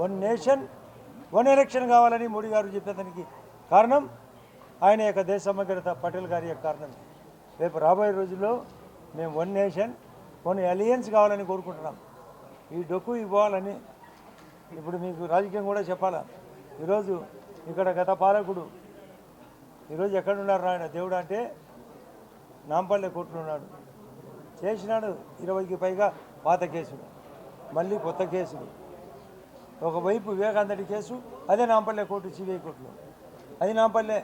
One nation one election కావాలని మోడీ గారు చెప్పేదానికి కారణం ఆయన యొక్క దేశ సమగ్రత పటేల్ గారి యొక్క కారణం. రేపు రాబోయే రోజుల్లో మేము వన్ నేషన్ వన్ అలియన్స్ కావాలని కోరుకుంటున్నాం. ఈ డొక్కు ఇవ్వాలని ఇప్పుడు మీకు రాజకీయం కూడా చెప్పాలా? ఈరోజు ఇక్కడ గత పాలకుడు ఈరోజు ఎక్కడున్నారు ఆయన దేవుడు అంటే నాంపల్లె కోర్టులో ఉన్నాడు. చేసినాడు ఇరవైకి పైగా పాత కేసులు మళ్ళీ కొత్త కేసులు. ఒకవైపు వివేకానందటి కేసు అదే నాంపల్లె కోర్టు సిబిఐ కోర్టులో. అది నాంపల్లె.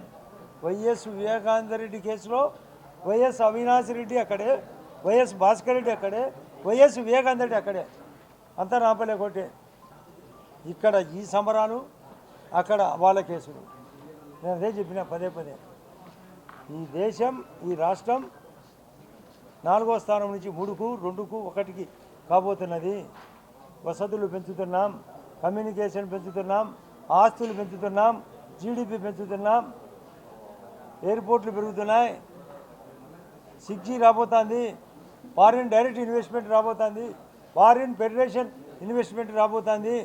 వైఎస్ వివేకానందరెడ్డి కేసులో వైఎస్ అవినాష్ రెడ్డి అక్కడే వైఎస్ భాస్కర్ రెడ్డి అక్కడే వైఎస్ వివేకానందరెడ్డి అక్కడే. అంతా నాంపల్లె కోర్టే. ఇక్కడ ఈ సంబరాలు అక్కడ వాళ్ళ కేసులు. నేను అదే చెప్పిన పదే పదే. ఈ దేశం ఈ రాష్ట్రం నాలుగో స్థానం నుంచి మూడుకు రెండుకు ఒకటికి కాబోతున్నది. వసతులు పెంచుతున్నాం. కమ్యూనికేషన్ పెంచుతున్నాం ఆస్తులు పెంచుతున్నాం జీడిపి పెంచుతున్నాం ఎయిర్పోర్ట్లు పెరుగుతున్నాయి సిక్స్ జీ రాబోతుంది ఫారిన్ డైరెక్ట్ ఇన్వెస్ట్మెంట్ రాబోతుంది ఫారిన్ ఫెడరేషన్ ఇన్వెస్ట్మెంట్ రాబోతుంది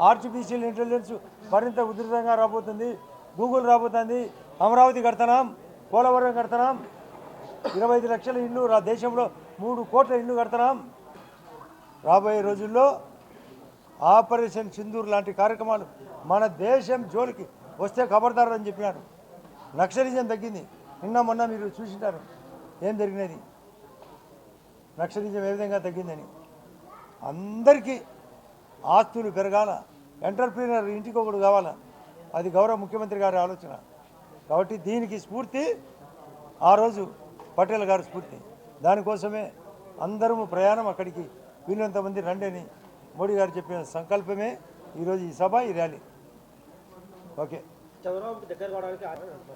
ఆర్టిఫిషియల్ ఇంటెలిజెన్స్ మరింత ఉధృతంగా రాబోతుంది గూగుల్ రాబోతుంది అమరావతి కడుతున్నాం పోలవరం కడుతున్నాం ఇరవై ఐదు లక్షల ఇల్లు రా దేశంలో మూడు కోట్ల ఇల్లు కడుతున్నాం రాబోయే రోజుల్లో ఆపరేషన్ సింధూర్ లాంటి కార్యక్రమాలు మన దేశం జోలికి వస్తే ఖబర్దారు అని చెప్పినారు. నక్సలిజం తగ్గింది. నిన్న మొన్న మీరు చూసింటారు. ఏం జరిగినది? నక్సలిజం ఏ విధంగా తగ్గిందని. అందరికీ ఆస్తులు పెరగాల. ఎంటర్ప్రీనర్ ఇంటికి ఒకడు కావాలా. అది గౌరవ ముఖ్యమంత్రి గారి ఆలోచన. కాబట్టి దీనికి స్ఫూర్తి ఆ రోజు పటేల్ గారి స్ఫూర్తి. దానికోసమే అందరము ప్రయాణం అక్కడికి. వీళ్ళంతమంది రండి అని మోడీ గారు చెప్పిన సంకల్పమే ఈరోజు ఈ సభ ఈ ర్యాలీ. ఓకే.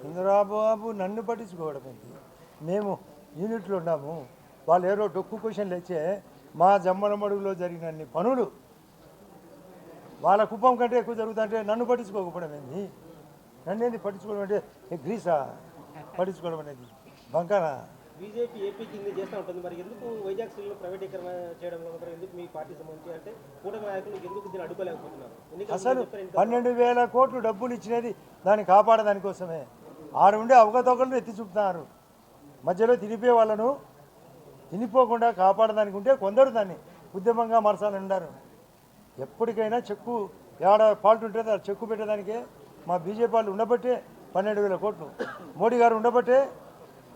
చంద్రబాబు నన్ను పట్టించుకోవడం ఏంటి? మేము యూనిట్లో ఉన్నాము. వాళ్ళు ఏదో డొక్కు క్వశ్చన్లు ఇచ్చే మా జమ్మలమడుగులో జరిగిన అన్ని పనులు వాళ్ళ కుప్పం కంటే ఎక్కువ జరుగుతుంటే నన్ను పట్టించుకోకపోవడం ఏంది నన్ను ఏంది పట్టించుకోవడం అంటే ఏ గ్రీసా? పట్టించుకోవడం అనేది బంకనా బీజేపీ ఏపీ కింద చేస్తూ ఉంటుంది. మరి ఎందుకు వైజాగ్ స్టీల్ ప్రైవేటీకరణ చేయడంలో మాత్రం ఎందుకు మీ పార్టీ సంబంధించి అంటే కూటమి నాయకులు ఎందుకు దీన్ని అడ్డుకోలేకపోతున్నారు? ఎన్నికల అసలు పన్నెండు వేల కోట్లు డబ్బులు ఇచ్చినది దాన్ని కాపాడదానికోసమే ఆడ ఉండే అవకతవకలను ఎత్తి చూపుతున్నారు. మధ్యలో తినిపోయే వాళ్ళను తినిపోకుండా కాపాడదానికి ఉంటే కొందరు దాన్ని ఉద్యమంగా మార్చాలని ఉండారు ఎప్పటికైనా చెక్కు ఏడ ఫాల్ట్ ఉంటే చెక్కు పెట్టేదానికే మా బీజేపీ వాళ్ళు ఉండబట్టే పన్నెండు వేల కోట్లు. మోడీ గారు ఉండబట్టే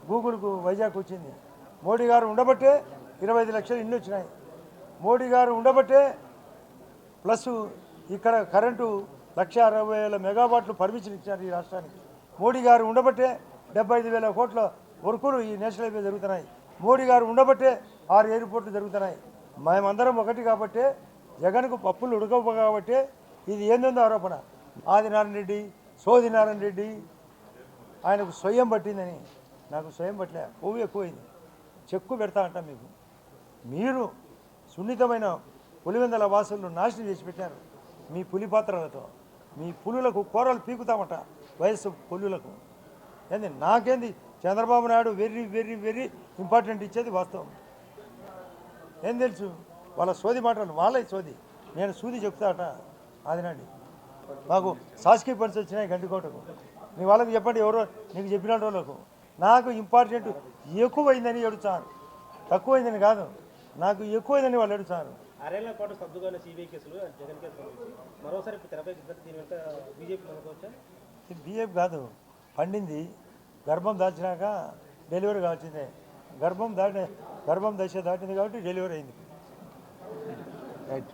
గూగుల్కు వైజాగ్ వచ్చింది. మోడీ గారు ఉండబట్టే ఇరవై ఐదు లక్షలు ఇన్ని వచ్చినాయి. మోడీ గారు ఉండబట్టే ప్లస్ ఇక్కడ కరెంటు లక్ష అరవై వేల మెగావాట్లు పర్మిషన్ ఇచ్చారు ఈ రాష్ట్రానికి. మోడీ గారు ఉండబట్టే డెబ్బై ఐదు వేల కోట్ల వర్కులు ఈ నేషనల్ హైవే జరుగుతున్నాయి. మోడీ గారు ఉండబట్టే ఆరు ఎయిర్పోర్ట్లు జరుగుతున్నాయి. మేమందరం ఒకటి కాబట్టే జగన్కు పప్పులు ఉడకవు కాబట్టే ఇది ఏందో ఆరోపణ. ఆదినారాయణ రెడ్డి సోదినారాయణ రెడ్డి ఆయనకు స్వయం పట్టిందని నాకు స్వయం పట్టలే కొవ్వు ఎక్కువైంది. చెక్కు పెడతా అంట మీకు. మీరు సున్నితమైన పులివెందల వాసులను నాశనం చేసి పెట్టారు. మీ పులి పాత్రలతో. మీ పులులకు కూరలు పీకుతామట వయస్సు పులులకు. ఏంది నాకేంది? Chandrababu Naidu very very very important ఇచ్చేది వాస్తవం. ఏం తెలుసు? వాళ్ళ సోది మాటలు వాళ్ళే సోది. నేను సూది చెప్తాట అదేనండి మాకు సాస్కీ పనిచి వచ్చినాయి గండికోటకు. మీ వాళ్ళకి చెప్పండి ఎవరో నీకు చెప్పిన వాళ్ళకు నాకు ఇంపార్టెంట్ ఎక్కువైందని ఎడుచారు తక్కువైందని కాదు. నాకు ఎక్కువైందని వాళ్ళు ఎడుచారు ఆరేళ్ళ పాటు సర్దుగా సిబిఐ కేసులు జగన్ కేసు మరోసారి ఇప్పుడు తెరపైకి వస్తే దీని వెంట బీజేపీ కాదు. పండింది. గర్భం దాచినాక డెలివరీ కావాల్సిందే. గర్భం దాటి గర్భం దశ దాటింది కాబట్టి డెలివరీ అయింది. రైట్